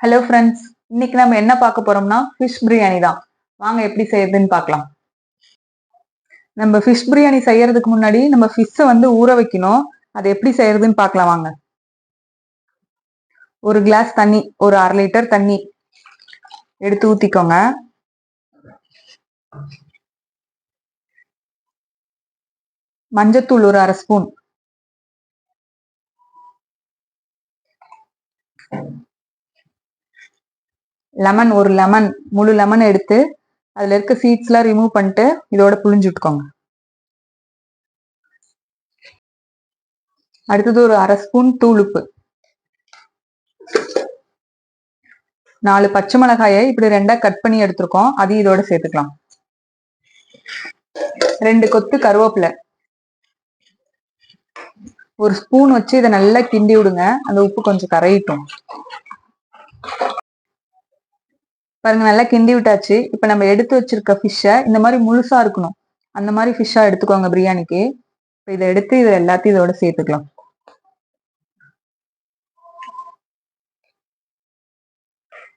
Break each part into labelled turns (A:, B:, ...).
A: Hello friends இன்னைக்கு நம்ம என்ன பார்க்க போறோம்னா ஃபிஷ் பிரியாணி தான். வாங்க எப்படி செய்யறதுன்னு பார்க்கலாம். நம்ம ஃபிஷ் பிரியாணி செய்யறதுக்கு முன்னாடி நம்ம ஃபிஷ்ஷை வந்து ஊற வைக்கணும். அதை எப்படி செய்யறதுன்னு பார்க்கலாம் வாங்க. ஒரு கிளாஸ் தண்ணி ஒரு அரை லிட்டர் தண்ணி எடுத்து ஊத்திக்கோங்க. மஞ்சத்தூள் ஒரு அரை ஸ்பூன் லெமன் ஒரு லெமன் முழு லெமன் எடுத்து அதுல இருக்க சீட்ஸ்லாம் ரிமூவ் பண்ணிட்டு இதோட புழிஞ்சு விட்டுக்கோங்க. அடுத்தது ஒரு அரை ஸ்பூன் தூளுப்பு. நாலு பச்சை மிளகாயை இப்படி ரெண்டா கட் பண்ணி எடுத்திருக்கோம். அதையும் இதோட சேர்த்துக்கலாம். ரெண்டு கொத்து கருவேப்பிலை. ஒரு ஸ்பூன் வச்சு இதை நல்லா கிண்டி விடுங்க. அந்த உப்பு கொஞ்சம் கரையிட்டும். பாருங்க நல்லா கிண்டி விட்டாச்சு. இப்ப நம்ம எடுத்து வச்சிருக்க ஃபிஷ்ஷை இந்த மாதிரி முழுசா இருக்கணும். அந்த மாதிரி ஃபிஷ்ஷா எடுத்துக்கோங்க பிரியாணிக்கு. இப்ப இதை எடுத்து இதை எல்லாத்தையும் இதோட சேர்த்துக்கலாம்.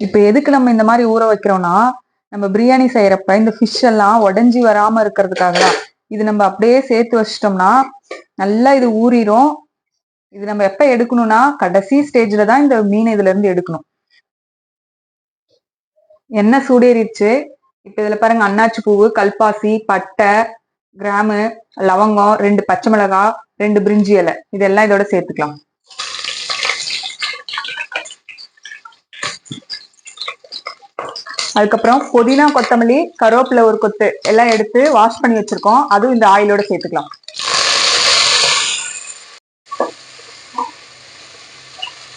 A: இப்ப எதுக்கு நம்ம இந்த மாதிரி ஊற வைக்கிறோம்னா நம்ம பிரியாணி செய்யறப்ப இந்த ஃபிஷ் எல்லாம் உடஞ்சி வராம இருக்கிறதுக்காக தான். இது நம்ம அப்படியே சேர்த்து வச்சிட்டோம்னா நல்லா இது ஊறிடும் இது நம்ம எப்ப எடுக்கணும்னா கடைசி ஸ்டேஜ்ல தான் இந்த மீனை இதுல இருந்து எடுக்கணும். எண்ணெய் சூடேறிடுச்சு இப்ப இதுல பாருங்க அன்னாச்சி பூவு கல்பாசி பட்டை கிராமு லவங்கம் ரெண்டு பச்சை மிளகா ரெண்டு பிரிஞ்சி இலை. இதெல்லாம் இதோட சேர்த்துக்கலாம். அதுக்கப்புறம் புதினா கொத்தமல்லி கருவேப்பிலை ஒரு கொத்து எல்லாம் எடுத்து வாஷ் பண்ணி வச்சிருக்கோம். அதுவும் இந்த ஆயிலோட சேர்த்துக்கலாம்.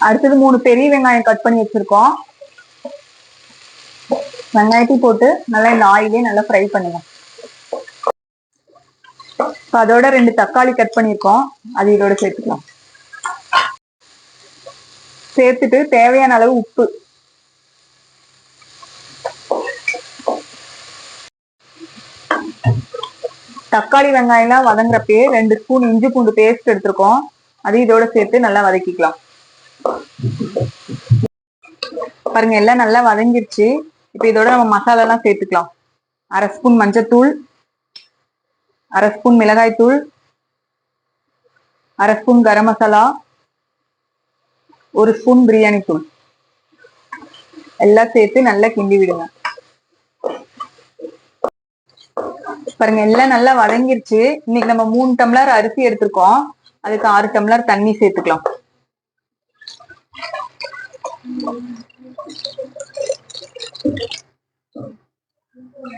A: அடுத்தது மூணு பெரிய வெங்காயம் கட் பண்ணி வச்சிருக்கோம். வெங்காயத்தையும் போட்டு நல்லா இந்த ஆயிலே நல்லா ஃப்ரை பண்ணுங்க. அதோட ரெண்டு தக்காளி கட் பண்ணியிருக்கோம். அது இதோட சேர்த்துக்கலாம். சேர்த்துட்டு தேவையான அளவு உப்பு. தக்காளி வெங்காயம்லாம் வதங்குறப்பே ரெண்டு ஸ்பூன் இஞ்சி பூண்டு பேஸ்ட் எடுத்திருக்கோம். அதையும் இதோட சேர்த்து நல்லா வதக்கிக்கலாம். பாருங்க எல்லாம் நல்லா வதங்கிருச்சு. இப்போ இதோட நம்ம மசாலா எல்லாம் சேர்த்துக்கலாம். அரை ஸ்பூன் மஞ்சத்தூள் அரை ஸ்பூன் மிளகாய் தூள் அரை ஸ்பூன் கரம் மசாலா ஒரு ஸ்பூன் பிரியாணி தூள். எல்லாம் சேர்த்து நல்லா கிண்டி விடுங்க. பாருங்க எல்லாம் நல்லா வதங்கிருச்சு. இன்னைக்கு நம்ம மூணு டம்ளர் அரிசி எடுத்திருக்கோம். அதுக்கு ஆறு டம்ளர் தண்ணி சேர்த்துக்கலாம்.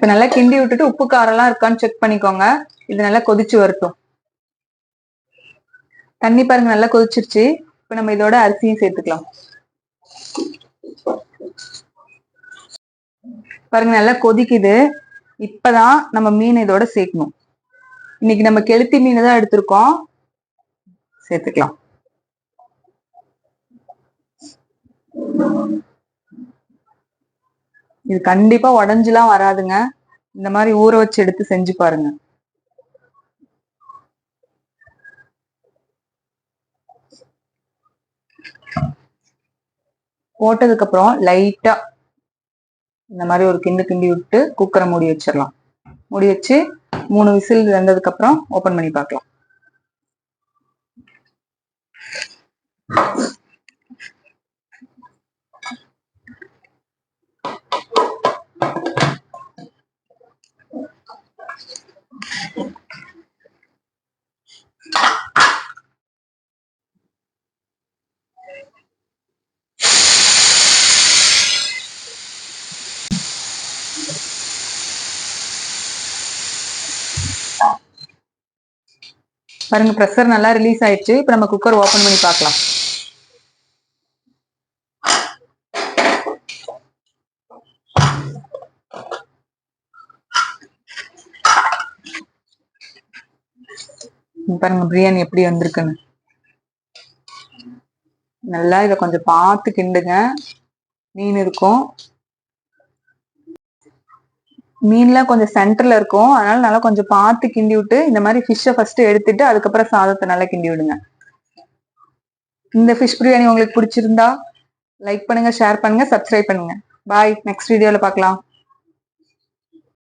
A: இப்போ நல்லா கிண்டி விட்டுட்டு உப்பு காரம்லாம் இருக்கான்னு செக் பண்ணிக்கோங்க. இது நல்லா கொதிச்சு வரட்டும். தண்ணி பாருங்க நல்லா கொதிச்சிருச்சு. இப்ப நம்ம இதோட அரிசியும் சேர்த்துக்கலாம். பாருங்க நல்லா கொதிக்குது. இப்பதான் நம்ம மீன் இதோட சேர்க்கணும். இன்னைக்கு நம்ம கெளுத்தி மீன் தான் எடுத்திருக்கோம். சேர்த்துக்கலாம். இது கண்டிப்பா உடஞ்சுலாம் வராதுங்க. இந்த மாதிரி ஊற வச்சு எடுத்து செஞ்சு பாருங்க. போட்டதுக்கு அப்புறம் லைட்டா இந்த மாதிரி ஒரு கிண்டு கிண்டி விட்டு குக்கரை மூடி வச்சிடலாம். மூடி வச்சு மூணு விசில் வந்ததுக்கு அப்புறம் ஓபன் பண்ணி பார்க்கலாம். பாருங்க ப்ரெஷர் நல்லா ரிலீஸ் ஆயிடுச்சு. இப்போ நம்ம குக்கர் ஓபன் பண்ணி பார்க்கலாம். பாருங்க பிரியாணி எப்படி வந்திருக்குன்னு. நல்லா இதை கொஞ்சம் பார்த்து கிண்டுங்க. மீன் இருக்கும். மீன்லாம் கொஞ்சம் சென்டர்ல இருக்கும். அதனால நல்லா கொஞ்சம் பார்த்து கிண்டி விட்டு இந்த மாதிரி ஃபிஷ்ஷை ஃபர்ஸ்ட் எடுத்துட்டு அதுக்கப்புறம் சாதத்தை நல்லா கிண்டி விடுங்க. இந்த ஃபிஷ் பிரியாணி உங்களுக்கு பிடிச்சிருந்தா லைக் பண்ணுங்க ஷேர் பண்ணுங்க சப்ஸ்கிரைப் பண்ணுங்க. பாய் நெக்ஸ்ட் வீடியோல பார்க்கலாம்.